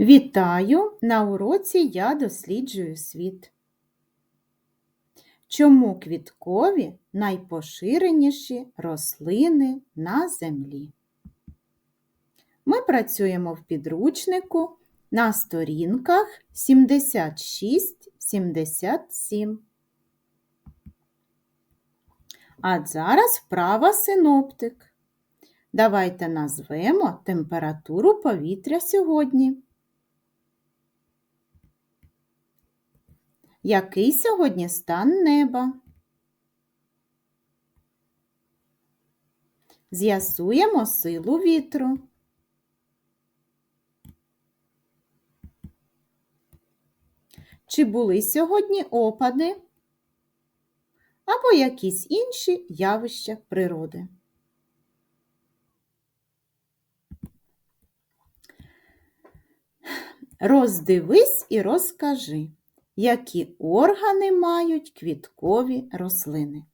Вітаю! На уроці я досліджую світ. Чому квіткові найпоширеніші рослини на землі? Ми працюємо в підручнику на сторінках 76-77. А зараз вправа синоптик. Давайте назвемо температуру повітря сьогодні. Який сьогодні стан неба? З'ясуємо силу вітру. Чи були сьогодні опади або якісь інші явища природи? Роздивись і розкажи, які органи мають квіткові рослини.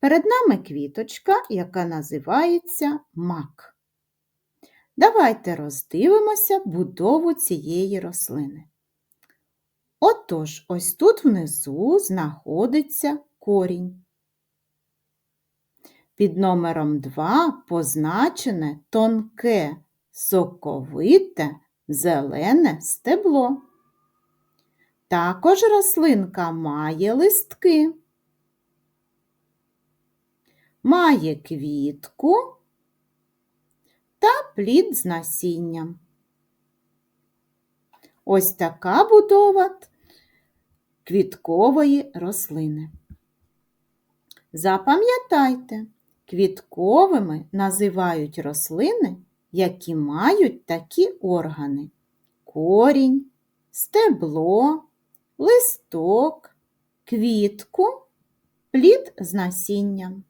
Перед нами квіточка, яка називається мак. Давайте роздивимося будову цієї рослини. Отож, ось тут внизу знаходиться корінь. Під номером 2 позначене тонке, соковите, зелене стебло. Також рослинка має листки, має квітку та плід з насінням. Ось така будова квіткової рослини. Запам'ятайте, квітковими називають рослини, які мають такі органи корінь, стебло, листок, квітку, плід з насінням.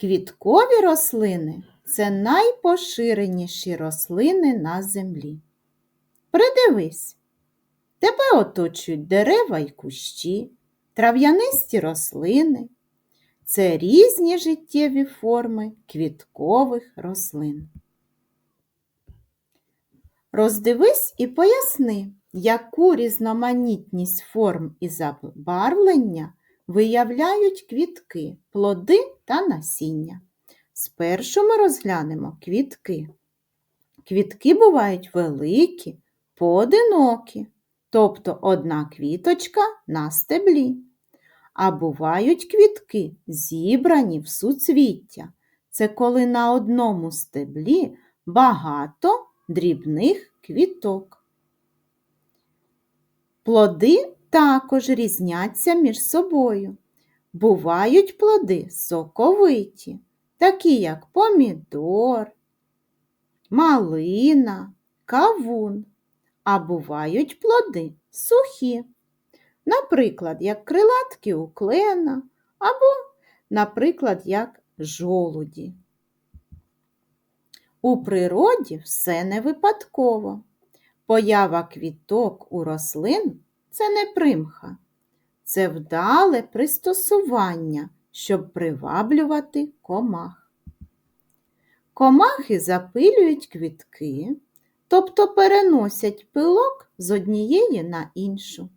Квіткові рослини це найпоширеніші рослини на землі. Придивись, тебе оточують дерева й кущі, трав'янисті рослини. Це різні життєві форми квіткових рослин. Роздивись і поясни, яку різноманітність форм і забарвлення виявляють квітки, плоди та насіння. Спершу ми розглянемо квітки. Квітки бувають великі, поодинокі, тобто одна квіточка на стеблі. А бувають квітки, зібрані в суцвіття. Це коли на одному стеблі багато дрібних квіток. Плоди також різняться між собою. Бувають плоди соковиті, такі як помідор, малина, кавун, а бувають плоди сухі, наприклад, як крилатки у клена або, наприклад, як жолуді. У природі все не випадково. Поява квіток у рослин це не примха, це вдале пристосування, щоб приваблювати комах. Комахи запилюють квітки, тобто переносять пилок з однієї на іншу.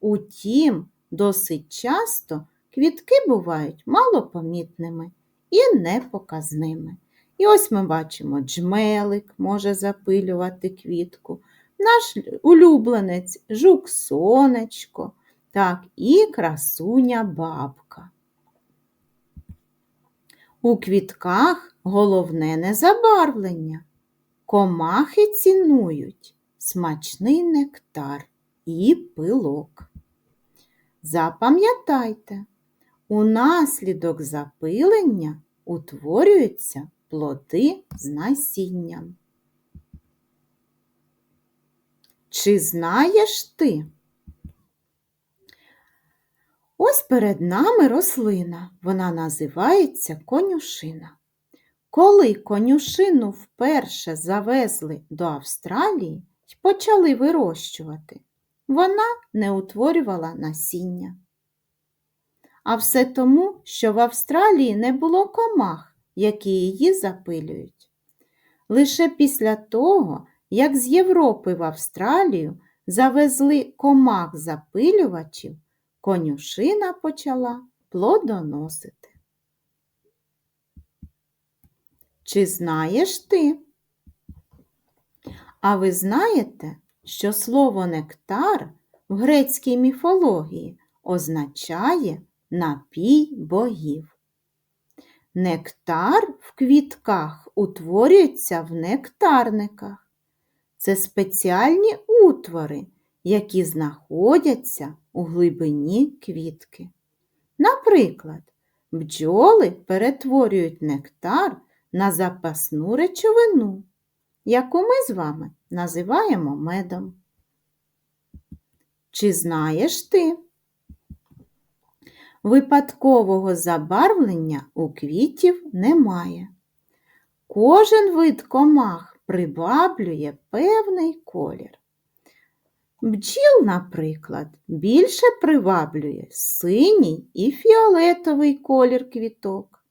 Утім, досить часто квітки бувають малопомітними і непоказними. І ось ми бачимо, джмелик може запилювати квітку, наш улюбленець жук сонечко, так, і красуня бабка. У квітках головне не забарвлення. Комахи цінують смачний нектар і пилок. Запам'ятайте, унаслідок запилення утворюються плоди з насінням. Чи знаєш ти? Ось перед нами рослина, вона називається конюшина. Коли конюшину вперше завезли до Австралії і почали вирощувати, вона не утворювала насіння. А все тому, що в Австралії не було комах, які її запилюють. Лише після того, як з Європи в Австралію завезли комах запилювачів, конюшина почала плодоносити. Чи знаєш ти? А ви знаєте, що слово нектар в грецькій міфології означає напій богів? Нектар в квітках утворюється в нектарниках. Це спеціальні утвори, які знаходяться у глибині квітки. Наприклад, бджоли перетворюють нектар на запасну речовину, яку ми з вами називаємо медом. Чи знаєш ти? Випадкового забарвлення у квітів немає. Кожен вид комах приваблює певний колір. Бджіл, наприклад, більше приваблює синій і фіолетовий колір квіток.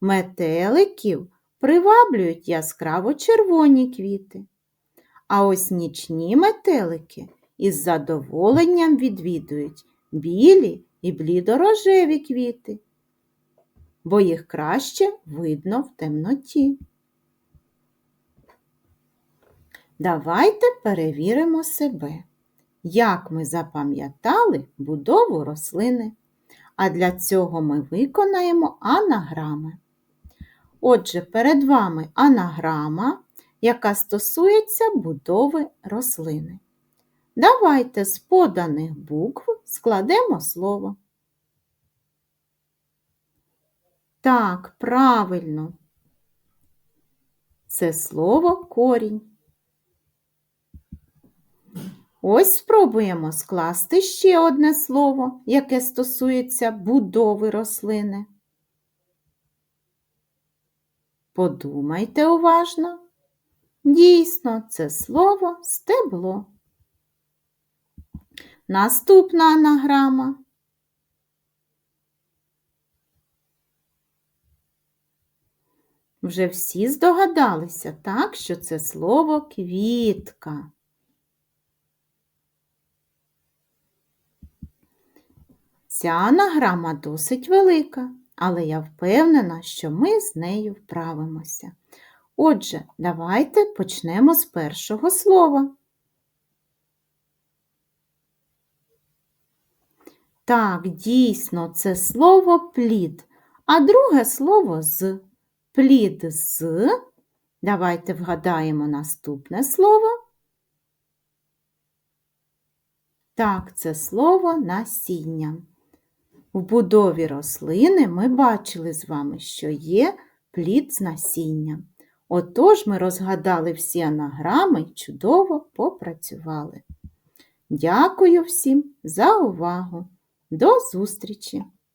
Метеликів приваблюють яскраво червоні квіти. А ось нічні метелики із задоволенням відвідують білі і блідорожеві квіти, бо їх краще видно в темноті. Давайте перевіримо себе, як ми запам'ятали будову рослини. А для цього ми виконаємо анаграми. Отже, перед вами анаграма, яка стосується будови рослини. Давайте з поданих букв складемо слово. Так, правильно. Це слово корінь. Ось спробуємо скласти ще одне слово, яке стосується будови рослини. Подумайте уважно. Дійсно, це слово стебло. Наступна анаграма. Вже всі здогадалися, так, що це слово квітка. Ця анаграма досить велика, але я впевнена, що ми з нею вправимося. Отже, давайте почнемо з першого слова. Так, дійсно, це слово плід, а друге слово з. Плід з. Давайте вгадаємо наступне слово. Так, це слово насіння. В будові рослини ми бачили з вами, що є плід з насінням. Отож ми розгадали всі анаграми і чудово попрацювали. Дякую всім за увагу! До зустрічі!